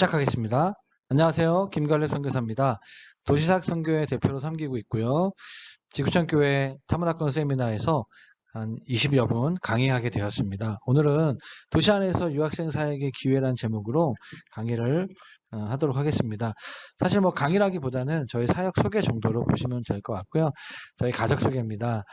시작하겠습니다. 안녕하세요. 김갈래 선교사입니다. 도시사학 선교회 대표로 섬기고 있고요. 지구촌 교회 타문학권 세미나에서 한 20여 분 강의하게 되었습니다. 오늘은 도시 안에서 유학생 사역의 기회란 제목으로 강의를 어, 하도록 하겠습니다. 사실 뭐 강의라기보다는 저희 사역 소개 정도로 보시면 될 것 같고요. 저희 가족 소개입니다.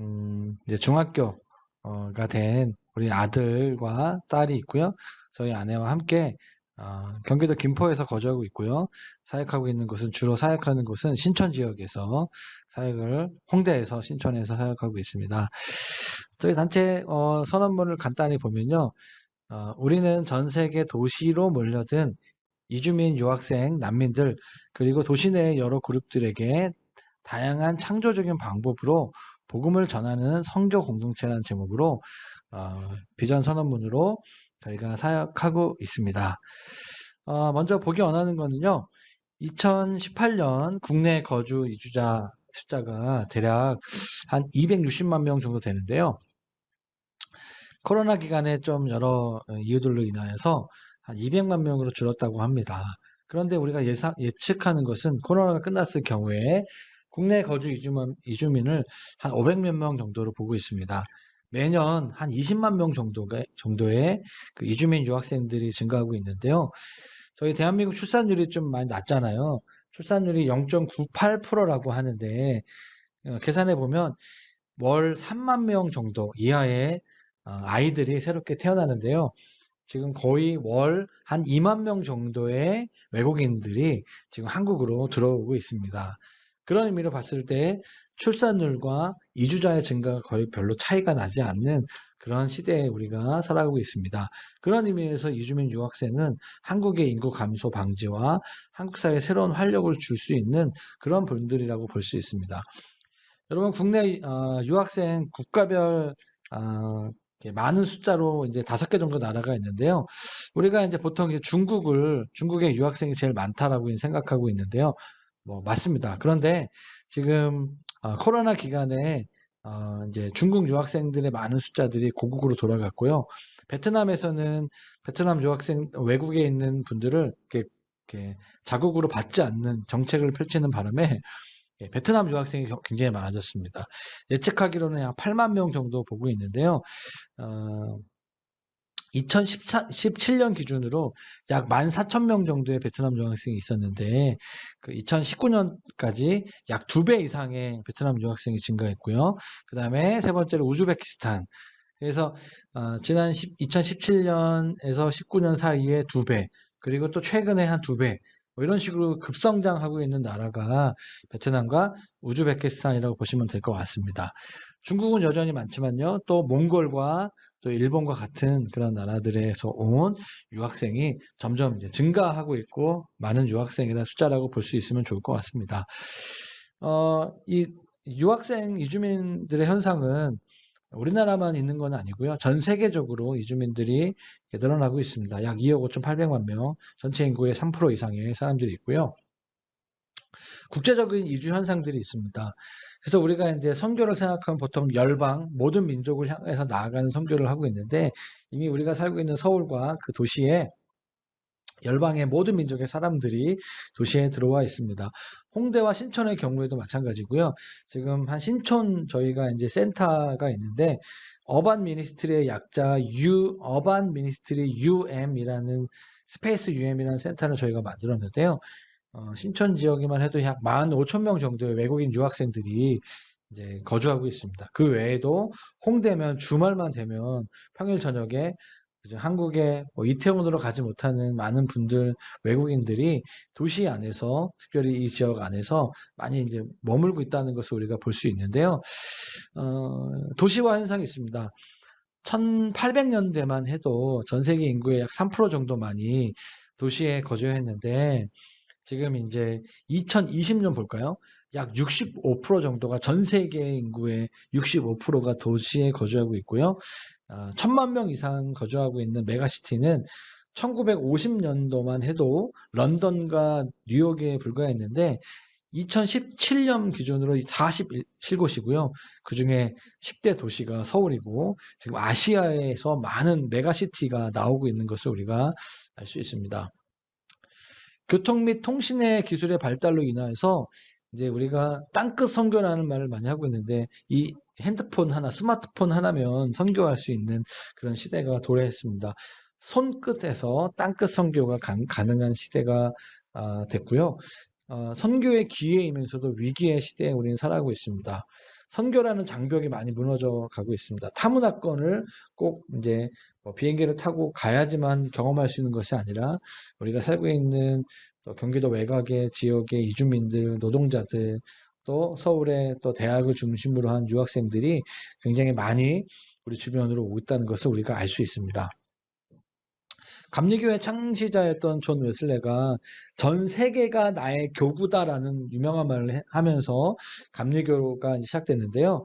음, 이제 중학교가 된 우리 아들과 딸이 있고요. 저희 아내와 함께 어, 경기도 김포에서 거주하고 있고요. 사역하고 있는 곳은 주로 사역하는 곳은 신촌 지역에서 사역을 홍대에서 신촌에서 사역하고 있습니다. 저희 단체 어, 선언문을 간단히 보면요. 어, 우리는 전 세계 도시로 몰려든 이주민, 유학생, 난민들 그리고 도시 내 여러 그룹들에게 다양한 창조적인 방법으로 복음을 전하는 성교 공동체라는 제목으로 어, 비전 선언문으로 저희가 사역하고 있습니다. 어, 먼저 보기 원하는 거는요. 2018년 국내 거주 이주자 숫자가 대략 한 260만 명 정도 되는데요. 코로나 기간에 좀 여러 이유들로 인하여서 한 200만 명으로 줄었다고 합니다. 그런데 우리가 예상, 예측하는 것은 코로나가 끝났을 경우에 국내 거주 이주민, 이주민을 한 500몇 명 정도로 보고 있습니다. 매년 한 20만 명 정도가, 정도의 그 이주민 유학생들이 증가하고 있는데요. 저희 대한민국 출산율이 좀 많이 낮잖아요. 출산율이 0.98%라고 하는데, 어, 계산해 보면 월 3만 명 정도 이하의 어, 아이들이 새롭게 태어나는데요. 지금 거의 월 한 2만 명 정도의 외국인들이 지금 한국으로 들어오고 있습니다. 그런 의미로 봤을 때 출산율과 이주자의 증가가 거의 별로 차이가 나지 않는 그런 시대에 우리가 살아가고 있습니다. 그런 의미에서 이주민 유학생은 한국의 인구 감소 방지와 한국 사회에 새로운 활력을 줄 수 있는 그런 분들이라고 볼 수 있습니다. 여러분 국내 어, 유학생 국가별 어, 많은 숫자로 이제 다섯 개 정도 나라가 있는데요. 우리가 이제 보통 중국을 중국의 유학생이 제일 많다라고 생각하고 있는데요. 뭐 맞습니다. 그런데 지금 어, 코로나 기간에 어, 이제 중국 유학생들의 많은 숫자들이 고국으로 돌아갔고요. 베트남에서는 베트남 유학생 외국에 있는 분들을 이렇게, 이렇게 자국으로 받지 않는 정책을 펼치는 바람에 예, 베트남 유학생이 굉장히 많아졌습니다. 예측하기로는 약 8만 명 정도 보고 있는데요. 어, 2017년 기준으로 약 14,000명 정도의 베트남 유학생이 있었는데 그 2019년까지 약 두 배 이상의 베트남 유학생이 증가했고요. 그 다음에 세 번째로 우즈베키스탄. 그래서 어, 지난 10, 2017년에서 19년 사이에 두 배, 그리고 또 최근에 한 두 배, 뭐 이런 식으로 급성장하고 있는 나라가 베트남과 우즈베키스탄이라고 보시면 될 것 같습니다. 중국은 여전히 많지만요. 또 몽골과 또 일본과 같은 그런 나라들에서 온 유학생이 점점 증가하고 있고 많은 유학생이라는 숫자라고 볼 수 있으면 좋을 것 같습니다. 어, 이 유학생 이주민들의 현상은 우리나라만 있는 건 아니고요. 전 세계적으로 이주민들이 늘어나고 있습니다. 약 2억 5,800만 명, 전체 인구의 3% 이상의 사람들이 있고요. 국제적인 이주 현상들이 있습니다. 그래서 우리가 이제 선교를 생각하면 보통 열방, 모든 민족을 향해서 나아가는 선교를 하고 있는데 이미 우리가 살고 있는 서울과 그 도시에 열방의 모든 민족의 사람들이 도시에 들어와 있습니다. 홍대와 신촌의 경우에도 마찬가지고요. 지금 한 신촌 저희가 이제 센터가 있는데 어반 미니스트리의 약자 U 어반 미니스트리 UM이라는 스페이스 UM이라는 센터를 저희가 만들었는데요. 어, 신촌 지역에만 해도 약 15,000명 정도의 외국인 유학생들이 이제 거주하고 있습니다. 그 외에도 홍대면 주말만 되면 평일 저녁에 한국에 뭐 이태원으로 가지 못하는 많은 분들 외국인들이 도시 안에서 특별히 이 지역 안에서 많이 이제 머물고 있다는 것을 우리가 볼 수 있는데요. 어, 도시화 현상이 있습니다. 1800년대만 해도 전 세계 인구의 약 3% 정도만이 도시에 거주했는데 지금 이제 2020년 볼까요? 약 65% 정도가 전 세계 인구의 65%가 도시에 거주하고 있고요. 어, 천만 명 이상 거주하고 있는 메가시티는 1950년도만 해도 런던과 뉴욕에 불과했는데 2017년 기준으로 47곳이고요. 그 중에 10대 도시가 서울이고 지금 아시아에서 많은 메가시티가 나오고 있는 것을 우리가 알 수 있습니다. 교통 및 통신의 기술의 발달로 인하여서 이제 우리가 땅끝 선교라는 말을 많이 하고 있는데 이 핸드폰 하나, 스마트폰 하나면 선교할 수 있는 그런 시대가 도래했습니다. 손끝에서 땅끝 선교가 가, 능한 시대가 아, 됐고요. 어, 선교의 기회이면서도 위기의 시대에 우리는 살아가고 있습니다. 선교라는 장벽이 많이 무너져 가고 있습니다. 타문화권을 꼭 이제 뭐 비행기를 타고 가야지만 경험할 수 있는 것이 아니라 우리가 살고 있는 또 경기도 외곽의 지역의 이주민들, 노동자들, 또 서울의 또 대학을 중심으로 한 유학생들이 굉장히 많이 우리 주변으로 오고 있다는 것을 우리가 알 수 있습니다. 감리교회 창시자였던 존 웨슬레가 전 세계가 나의 교구다라는 유명한 말을 하면서 감리교가 시작됐는데요.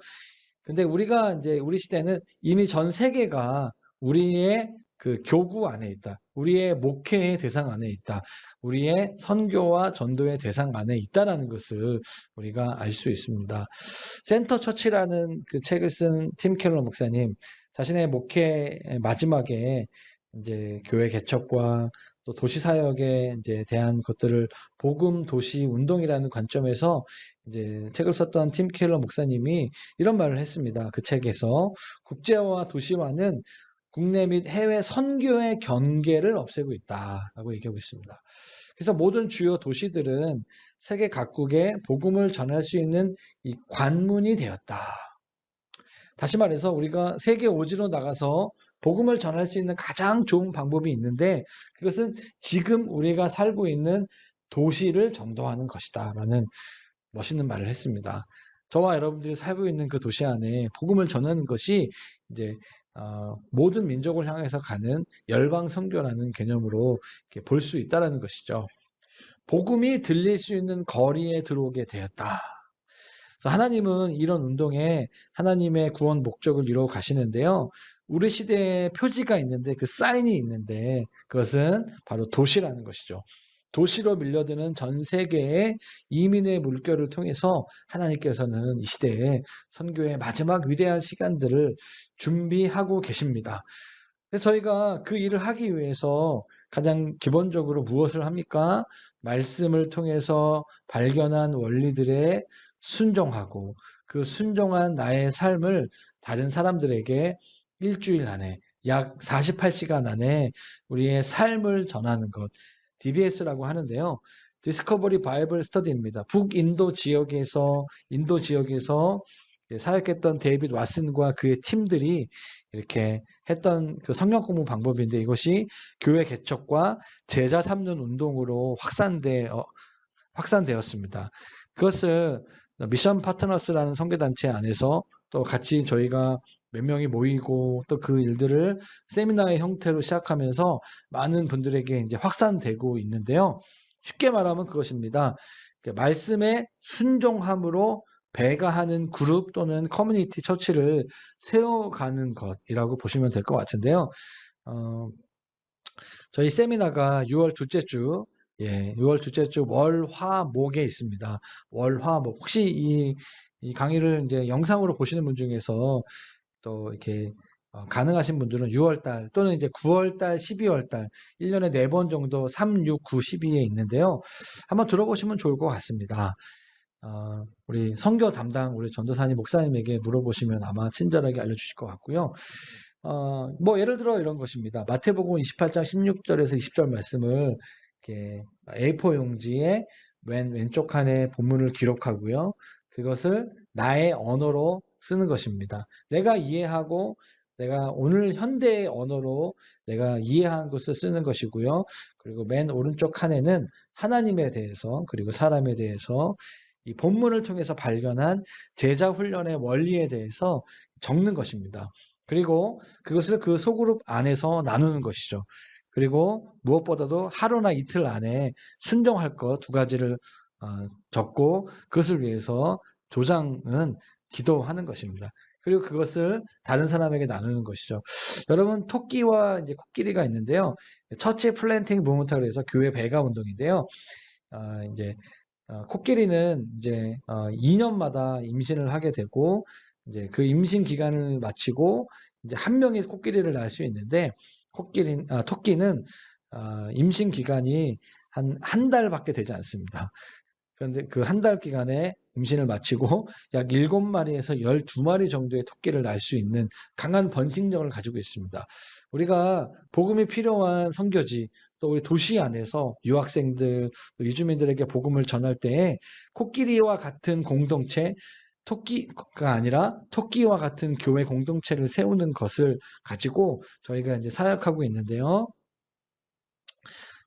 근데 우리가 이제 우리 시대는 이미 전 세계가 우리의 그 교구 안에 있다. 우리의 목회의 대상 안에 있다. 우리의 선교와 전도의 대상 안에 있다라는 것을 우리가 알 수 있습니다. 센터 처치라는 그 책을 쓴 팀 켈러 목사님 자신의 목회 마지막에 이제 교회 개척과 또 도시 사역에 이제 대한 것들을 복음 도시 운동이라는 관점에서 이제 책을 썼던 팀 켈러 목사님이 이런 말을 했습니다. 그 책에서 국제화와 도시화는 국내 및 해외 선교의 경계를 없애고 있다라고 얘기하고 있습니다. 그래서 모든 주요 도시들은 세계 각국에 복음을 전할 수 있는 이 관문이 되었다. 다시 말해서 우리가 세계 오지로 나가서 복음을 전할 수 있는 가장 좋은 방법이 있는데 그것은 지금 우리가 살고 있는 도시를 전도하는 것이다. 라는 멋있는 말을 했습니다. 저와 여러분들이 살고 있는 그 도시 안에 복음을 전하는 것이 이제 어, 모든 민족을 향해서 가는 열방 선교라는 개념으로 볼 수 있다라는 것이죠. 복음이 들릴 수 있는 거리에 들어오게 되었다. 하나님은 이런 운동에 하나님의 구원 목적을 이루어 가시는데요. 우리 시대에 표지가 있는데 그 사인이 있는데 그것은 바로 도시라는 것이죠. 도시로 밀려드는 전 세계의 이민의 물결을 통해서 하나님께서는 이 시대에 선교의 마지막 위대한 시간들을 준비하고 계십니다. 그래서 저희가 그 일을 하기 위해서 가장 기본적으로 무엇을 합니까? 말씀을 통해서 발견한 원리들에 순종하고 그 순종한 나의 삶을 다른 사람들에게 일주일 안에 약 48시간 안에 우리의 삶을 전하는 것 DBS라고 하는데요. 디스커버리 바이블 스터디입니다. 북인도 지역에서 인도 지역에서 사역했던 데이빗 왓슨과 그의 팀들이 이렇게 했던 그 성경 공부 방법인데 이것이 교회 개척과 제자 삼는 운동으로 확산되 어, 확산되었습니다. 그것을 미션 파트너스라는 선교단체 안에서 또 같이 저희가 몇 명이 모이고 또 그 일들을 세미나의 형태로 시작하면서 많은 분들에게 이제 확산되고 있는데요. 쉽게 말하면 그것입니다. 말씀에 순종함으로 배가 하는 그룹 또는 커뮤니티 처치를 세워가는 것이라고 보시면 될 것 같은데요. 어, 저희 세미나가 6월 둘째 주, 예, 6월 둘째 주 월, 화, 목에 있습니다. 월, 화, 목. 혹시 이, 이 강의를 이제 영상으로 보시는 분 중에서 또 이렇게 어, 가능하신 분들은 6월달 또는 이제 9월달, 12월달 1년에 4번 정도 3, 6, 9, 12에 있는데요. 한번 들어보시면 좋을 것 같습니다. 어, 우리 성교 담당 우리 전도사님 목사님에게 물어보시면 아마 친절하게 알려주실 것 같고요. 어, 뭐 예를 들어 이런 것입니다. 마태복음 28장 16절에서 20절 말씀을 이렇게 A4 용지에 왼 왼쪽 칸에 본문을 기록하고요. 그것을 나의 언어로 쓰는 것입니다. 내가 이해하고 내가 오늘 현대의 언어로 내가 이해한 것을 쓰는 것이고요. 그리고 맨 오른쪽 칸에는 하나님에 대해서 그리고 사람에 대해서 이 본문을 통해서 발견한 제자 훈련의 원리에 대해서 적는 것입니다. 그리고 그것을 그 소그룹 안에서 나누는 것이죠. 그리고 무엇보다도 하루나 이틀 안에 순종할 것 두 가지를 어, 적고 그것을 위해서 조장은 기도하는 것입니다. 그리고 그것을 다른 사람에게 나누는 것이죠. 여러분 토끼와 이제 코끼리가 있는데요. 처치 플랜팅 무브먼트라 해서 교회 배가 운동인데요. 어, 이제 어, 코끼리는 이제 어, 2년마다 임신을 하게 되고 이제 그 임신 기간을 마치고 이제 한 명의 코끼리를 낳을 수 있는데 코끼리 아, 토끼는 어, 임신 기간이 한 한 달밖에 되지 않습니다. 그런데 그 한 달 기간에 임신을 마치고 약 7마리에서 12마리 정도의 토끼를 낳을 수 있는 강한 번식력을 가지고 있습니다. 우리가 복음이 필요한 선교지 또 우리 도시 안에서 유학생들, 또 이주민들에게 복음을 전할 때에 코끼리와 같은 공동체, 토끼가 아니라 토끼와 같은 교회 공동체를 세우는 것을 가지고 저희가 이제 사역하고 있는데요.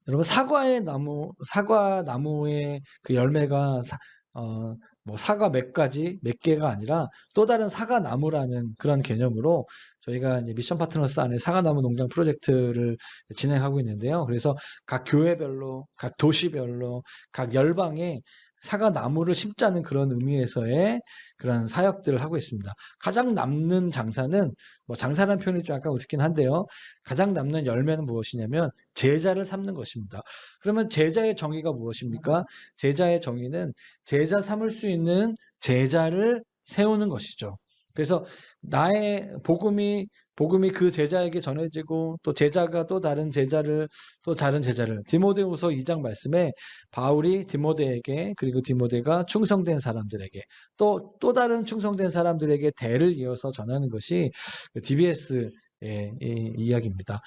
여러분 사과의 나무, 사과 나무의 그 열매가 사, 어, 뭐 사과 몇 가지, 몇 개가 아니라 또 다른 사과 나무라는 그런 개념으로 저희가 이제 미션 파트너스 안에 사과나무 농장 프로젝트를 진행하고 있는데요. 그래서 각 교회별로, 각 도시별로, 각 열방에 사과 나무를 심자는 그런 의미에서의 그런 사역들을 하고 있습니다. 가장 남는 장사는 뭐 장사라는 표현이 좀 약간 어색긴 한데요. 가장 남는 열매는 무엇이냐면 제자를 삼는 것입니다. 그러면 제자의 정의가 무엇입니까? 제자의 정의는 제자 삼을 수 있는 제자를 세우는 것이죠. 그래서 나의 복음이 복음이 그 제자에게 전해지고 또 제자가 또 다른 제자를 또 다른 제자를 디모데후서 2장 말씀에 바울이 디모데에게 그리고 디모데가 충성된 사람들에게 또또 다른 충성된 사람들에게 대를 이어서 전하는 것이 DBS의 이야기입니다.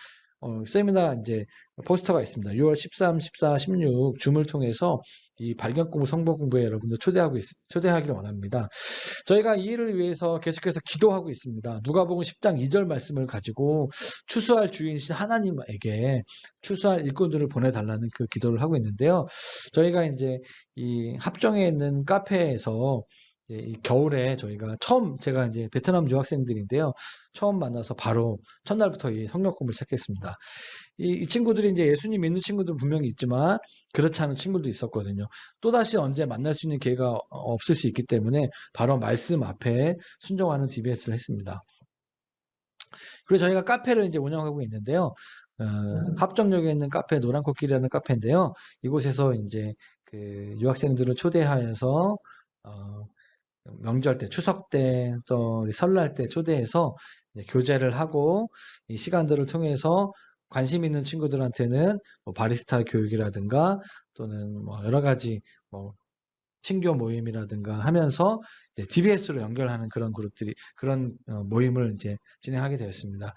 어, 세미나 이제 포스터가 있습니다. 6월 13, 14, 16 줌을 통해서 이 발견 공부, 성공 공부에 여러분들 초대하고 있, 초대하기를 원합니다. 저희가 이 일을 위해서 계속해서 기도하고 있습니다. 누가복음 10장 2절 말씀을 가지고 추수할 주인이신 하나님에게 추수할 일꾼들을 보내달라는 그 기도를 하고 있는데요. 저희가 이제 이 합정에 있는 카페에서 이 겨울에 저희가 처음 제가 이제 베트남 유학생들인데요. 처음 만나서 바로 첫날부터 이 성경 공부를 시작했습니다. 이, 이 친구들이 이제 예수님 믿는 친구도 분명히 있지만 그렇지 않은 친구도 있었거든요. 또다시 언제 만날 수 있는 기회가 없을 수 있기 때문에 바로 말씀 앞에 순종하는 DBS를 했습니다. 그리고 저희가 카페를 이제 운영하고 있는데요. 어, 합정역에 있는 카페 노란 코끼리라는 카페인데요. 이곳에서 이제 그 유학생들을 초대하여서 어, 명절 때, 추석 때, 또 설날 때 초대해서 교제를 하고 이 시간들을 통해서 관심 있는 친구들한테는 뭐 바리스타 교육이라든가 또는 뭐 여러 가지 뭐 친교 모임이라든가 하면서 DBS로 연결하는 그런 그룹들이 그런 어, 모임을 이제 진행하게 되었습니다.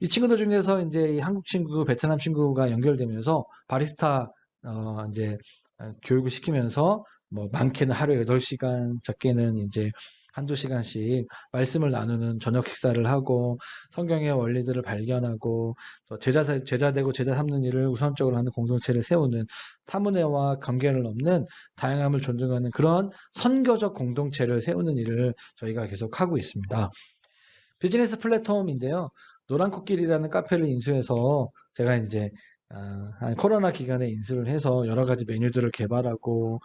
이 친구들 중에서 이제 한국 친구, 베트남 친구가 연결되면서 바리스타 어 이제 어, 교육을 시키면서 뭐 많게는 하루에 8시간, 적게는 이제 한두 시간씩 말씀을 나누는 저녁 식사를 하고 성경의 원리들을 발견하고 또 제자, 제자되고 제자 삼는 일을 우선적으로 하는 공동체를 세우는 타문회와 관계를 넘는 다양함을 존중하는 그런 선교적 공동체를 세우는 일을 저희가 계속 하고 있습니다. 비즈니스 플랫폼인데요. 노란 코끼리라는 카페를 인수해서 제가 이제 아, 코로나 기간에 인수를 해서 여러 가지 메뉴들을 개발하고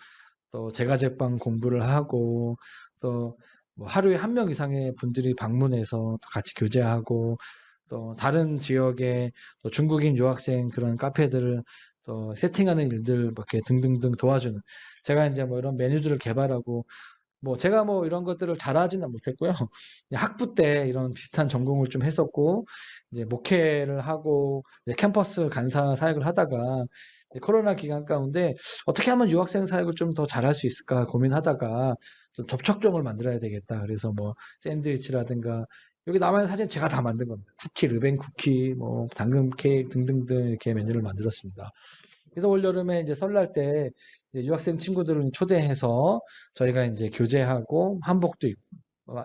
또 제과 제빵 공부를 하고 또 뭐 하루에 한 명 이상의 분들이 방문해서 같이 교제하고 또 다른 지역의 또 중국인 유학생 그런 카페들을 또 세팅하는 일들 이렇게 등등등 도와주는 제가 이제 뭐 이런 메뉴들을 개발하고 뭐 제가 뭐 이런 것들을 잘하지는 못했고요. 학부 때 이런 비슷한 전공을 좀 했었고 이제 목회를 하고 캠퍼스 간사 사역을 하다가 코로나 기간 가운데 어떻게 하면 유학생 사역을 좀 더 잘할 수 있을까 고민하다가 좀 접촉점을 만들어야 되겠다. 그래서 뭐 샌드위치라든가 여기 남아있는 사진 제가 다 만든 겁니다. 쿠키, 르벤 쿠키, 뭐 당근 케이크 등등등 이렇게 메뉴를 만들었습니다. 그래서 올 여름에 이제 설날 때 유학생 친구들을 초대해서 저희가 이제 교제하고 한복도 입고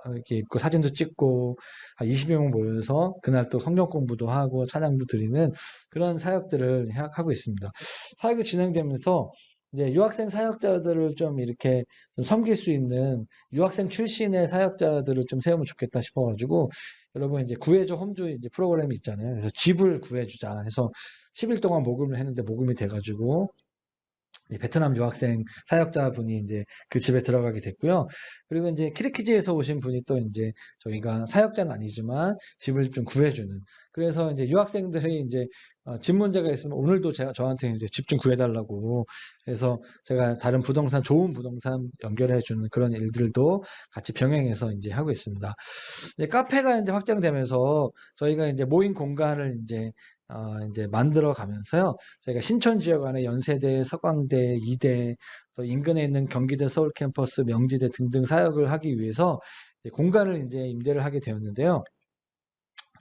이렇게 입고 사진도 찍고 한 20여 명 모여서 그날 또 성경 공부도 하고 찬양도 드리는 그런 사역들을 하고 있습니다. 사역이 진행되면서 이제 유학생 사역자들을 좀 이렇게 좀 섬길 수 있는 유학생 출신의 사역자들을 좀 세우면 좋겠다 싶어가지고 여러분 이제 구해줘 홈주 이제 프로그램이 있잖아요. 그래서 집을 구해주자 해서 10일 동안 모금을 했는데 모금이 돼가지고 베트남 유학생 사역자분이 이제 그 집에 들어가게 됐고요. 그리고 이제 키르키즈에서 오신 분이 또 이제 저희가 사역자는 아니지만 집을 좀 구해주는. 그래서 이제 유학생들이 이제 어, 집 문제가 있으면 오늘도 제가 저한테 이제 집 좀 구해달라고 해서 제가 다른 부동산 좋은 부동산 연결해주는 그런 일들도 같이 병행해서 이제 하고 있습니다. 이제 카페가 이제 확장되면서 저희가 이제 모임 공간을 이제 어, 이제 만들어 가면서요. 저희가 신촌 지역 안에 연세대, 서강대, 이대, 또 인근에 있는 경기대 서울 캠퍼스, 명지대 등등 사역을 하기 위해서 이제 공간을 이제 임대를 하게 되었는데요.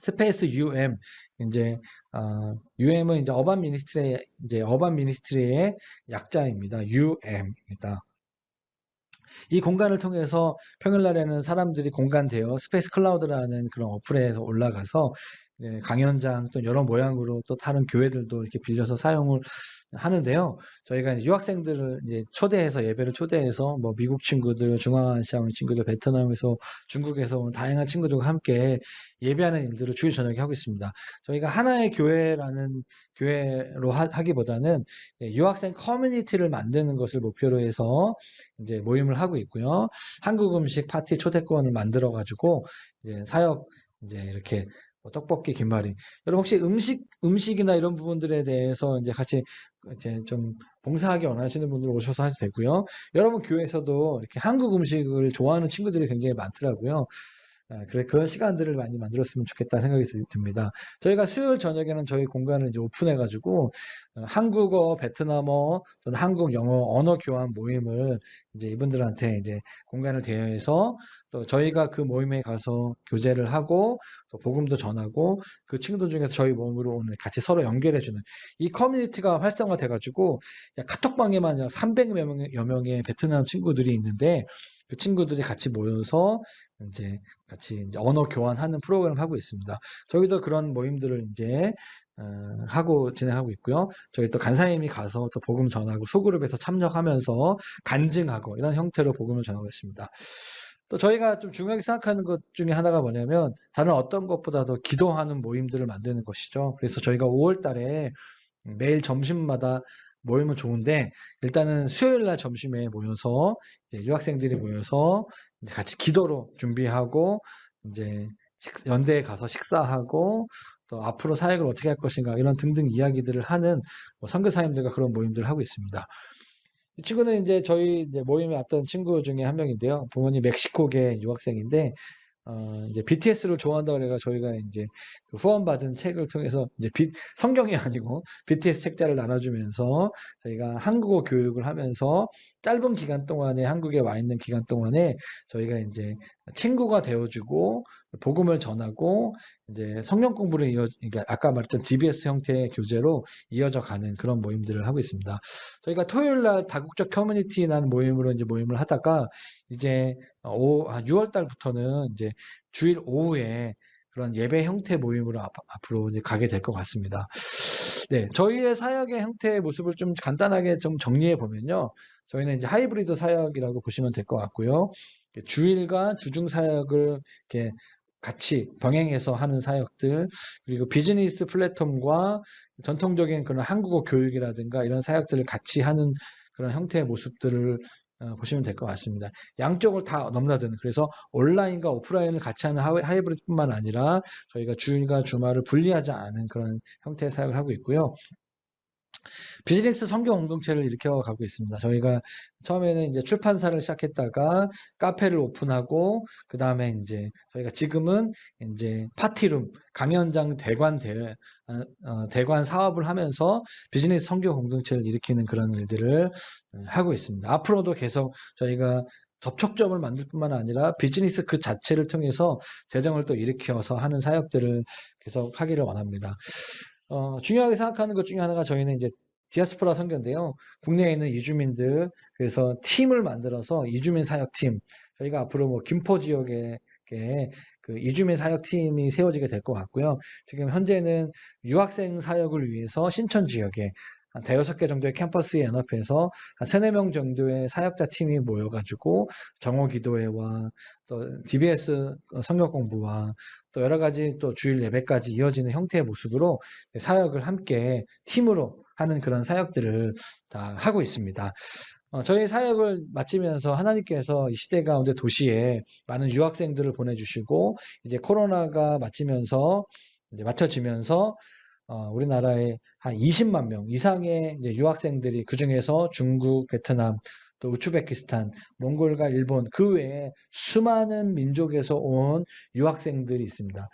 스페이스 UM 이제 어, UM은 이제 어반 미니스트리 이제 어반 미니스트리의 약자입니다. UM입니다. 이 공간을 통해서 평일날에는 사람들이 공간되어 스페이스 클라우드라는 그런 어플에서 올라가서 네, 강연장 또 여러 모양으로 또 다른 교회들도 이렇게 빌려서 사용을 하는데요. 저희가 이제 유학생들을 이제 초대해서 예배를 초대해서 뭐 미국 친구들, 중앙아시아 온 친구들, 베트남에서 중국에서 온 다양한 친구들과 함께 예배하는 일들을 주일 저녁에 하고 있습니다. 저희가 하나의 교회라는 교회로 하, 기보다는 유학생 커뮤니티를 만드는 것을 목표로 해서 이제 모임을 하고 있고요. 한국 음식 파티 초대권을 만들어 가지고 이제 사역 이제 이렇게 뭐 떡볶이, 김말이. 여러분 혹시 음식 음식이나 이런 부분들에 대해서 이제 같이 이제 좀 봉사하기 원하시는 분들 오셔서 하셔도 되고요. 여러분 교회에서도 이렇게 한국 음식을 좋아하는 친구들이 굉장히 많더라고요. 아, 그래 그런 시간들을 많이 만들었으면 좋겠다 생각이 듭니다. 저희가 수요일 저녁에는 저희 공간을 이제 오픈해가지고 어, 한국어, 베트남어 또는 한국 영어 언어 교환 모임을 이제 이분들한테 이제 공간을 대여해서 또 저희가 그 모임에 가서 교제를 하고 또 복음도 전하고 그 친구들 중에서 저희 모임으로 오늘 같이 서로 연결해주는 이 커뮤니티가 활성화돼가지고 카톡방에만 300여 명의, 명의 베트남 친구들이 있는데 그 친구들이 같이 모여서 이제 같이 이제 언어 교환하는 프로그램을 하고 있습니다. 저희도 그런 모임들을 이제 어, 하고 진행하고 있고요. 저희 또 간사님이 가서 또 복음 전하고 소그룹에서 참여하면서 간증하고 이런 형태로 복음을 전하고 있습니다. 또 저희가 좀 중요하게 생각하는 것 중에 하나가 뭐냐면 다른 어떤 것보다도 기도하는 모임들을 만드는 것이죠. 그래서 저희가 5월 달에 매일 점심마다 모이면 좋은데 일단은 수요일 날 점심에 모여서 유학생들이 모여서 같이 기도로 준비하고 이제 연대에 가서 식사하고 또 앞으로 사역을 어떻게 할 것인가 이런 등등 이야기들을 하는 뭐 선교사님들과 그런 모임들을 하고 있습니다. 이 친구는 이제 저희 이제 모임에 왔던 친구 중에 한 명인데요. 부모님 멕시코계 유학생인데 어, 이제 BTS를 좋아한다 그래가 저희가 이제 그 후원받은 책을 통해서 이제 비, 성경이 아니고 BTS 책자를 나눠주면서 저희가 한국어 교육을 하면서 짧은 기간 동안에 한국에 와 있는 기간 동안에 저희가 이제 친구가 되어주고 복음을 전하고 이제 성경 공부를 이어 그러니까 아까 말했던 DBS 형태의 교재로 이어져 가는 그런 모임들을 하고 있습니다. 저희가 토요일 날 다국적 커뮤니티라는 모임으로 이제 모임을 하다가 이제 5, 6월 달부터는 이제 주일 오후에 그런 예배 형태 모임으로 앞, 으로 이제 가게 될 것 같습니다. 네, 저희의 사역의 형태의 모습을 좀 간단하게 좀 정리해 보면요. 저희는 이제 하이브리드 사역이라고 보시면 될 것 같고요. 주일과 주중 사역을 이렇게 같이 병행해서 하는 사역들, 그리고 비즈니스 플랫폼과 전통적인 그런 한국어 교육이라든가 이런 사역들을 같이 하는 그런 형태의 모습들을 어, 보시면 될 것 같습니다. 양쪽을 다 넘나드는 그래서 온라인과 오프라인을 같이 하는 하이브리드뿐만 아니라 저희가 주일과 주말을 분리하지 않은 그런 형태의 사역을 하고 있고요. 비즈니스 성경 공동체를 일으켜 가고 있습니다. 저희가 처음에는 이제 출판사를 시작했다가 카페를 오픈하고 그 다음에 이제 저희가 지금은 이제 파티룸 강연장 대관 대 어, 어, 대관 사업을 하면서 비즈니스 성경 공동체를 일으키는 그런 일들을 하고 있습니다. 앞으로도 계속 저희가 접촉점을 만들 뿐만 아니라 비즈니스 그 자체를 통해서 재정을 또 일으켜서 하는 사역들을 계속 하기를 원합니다. 어, 중요하게 생각하는 것 중에 하나가 저희는 이제 디아스포라 선교인데요. 국내에 있는 이주민들 그래서 팀을 만들어서 이주민 사역팀 저희가 앞으로 뭐 김포 지역에 그 이주민 사역팀이 세워지게 될 것 같고요. 지금 현재는 유학생 사역을 위해서 신천 지역에 한 대여섯 개 정도의 캠퍼스에 연합해서 한 세네 명 정도의 사역자 팀이 모여가지고 정오 기도회와 또 DBS 성경 공부와 또 여러 가지 또 주일 예배까지 이어지는 형태의 모습으로 사역을 함께 팀으로 하는 그런 사역들을 다 하고 있습니다. 어, 저희 사역을 마치면서 하나님께서 이 시대 가운데 도시에 많은 유학생들을 보내주시고 이제 코로나가 마치면서 이제 맞춰지면서 어, 우리나라에 한 20만 명 이상의 유학생들이 그 중에서 중국, 베트남, 또 우츠베키스탄, 몽골과 일본 그 외에 수많은 민족에서 온 유학생들이 있습니다.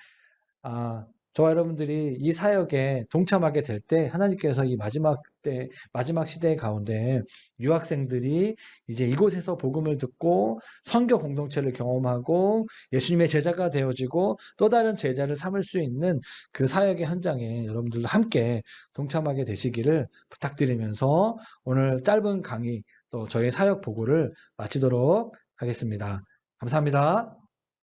아, 저와 여러분들이 이 사역에 동참하게 될 때 하나님께서 이 마지막 때 마지막 시대 가운데 유학생들이 이제 이곳에서 복음을 듣고 선교 공동체를 경험하고 예수님의 제자가 되어지고 또 다른 제자를 삼을 수 있는 그 사역의 현장에 여러분들도 함께 동참하게 되시기를 부탁드리면서 오늘 짧은 강의 또 저희 사역 보고를 마치도록 하겠습니다. 감사합니다.